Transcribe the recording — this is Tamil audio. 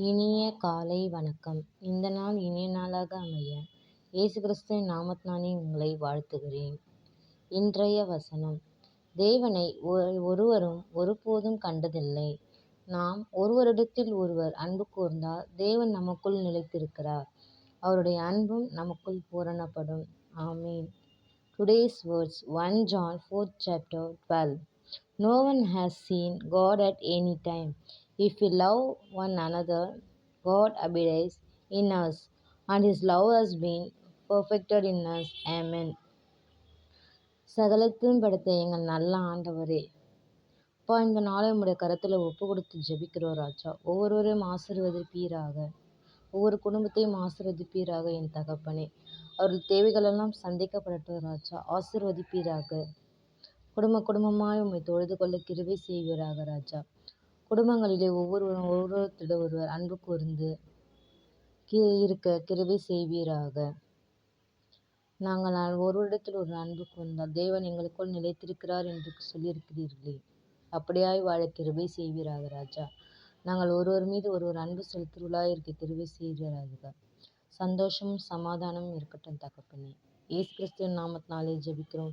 இனிய காலை வணக்கம். இந்த நாள் இனிய நாளாக அமைய இயேசு கிறிஸ்துவின் நாமத்தினாலே உங்களை வாழ்த்துகிறேன். இன்றைய வசனம். தேவனை ஒருவரும் ஒருபோதும் கண்டதில்லை. நாம் ஒருவரிடத்தில் ஒருவர் அன்பு கூர்ந்தால் தேவன் நமக்குள் நிலைத்திருக்கிறார். அவருடைய அன்பும் நமக்குள் பூரணப்படும். ஆமீன். Today's words one John fourth chapter twelve No one has seen God at any time. If we love one another, God abides in us, and His love has been perfected in us. Amen. சகலத்தையும் படைத்த எங்கள் நல்ல ஆண்டவரே அப்பா இந்த நாளை உங்களுடைய கருத்தில் ஒப்பு கொடுத்து ஜெபிக்கிறோம் ராஜா ஒவ்வொருவரையும் ஆசிர்வதிப்பீராக ஒவ்வொரு குடும்பத்தையும் ஆசிர்வதிப்பீராக என் தகப்பனே அவர்கள் தேவைகளெல்லாம் சந்திக்கப்படட்டும் ராஜா ஆசிர்வதிப்பீராக குடும்ப குடும்பமாய் உம்மை தொழுது கொள்ள கிருவை செய்வீராக ராஜா. குடும்பங்களிலே ஒவ்வொருவரும் ஒவ்வொருத்திடம் ஒருவர் அன்பு கூர்ந்து இருக்க கிருவை செய்வீராக. நாங்கள் ஒருவரிடத்தில் ஒரு அன்பு கூர்ந்தால் தேவன் எங்களுக்குள் நிலைத்திருக்கிறார் என்று சொல்லியிருக்கிறீர்களே. அப்படியாய் வாழ கிருபை செய்வீராக ராஜா. நாங்கள் ஒருவர் மீது ஒருவர் அன்பு செலுத்துவர்களாக இருக்க கிருபை செய்வீராக. சந்தோஷமும் சமாதானமும் இருக்கட்டும் தகப்பனே. இயேசு கிறிஸ்துவின் நாமத்தினாலே ஜெபிக்கிறோம்.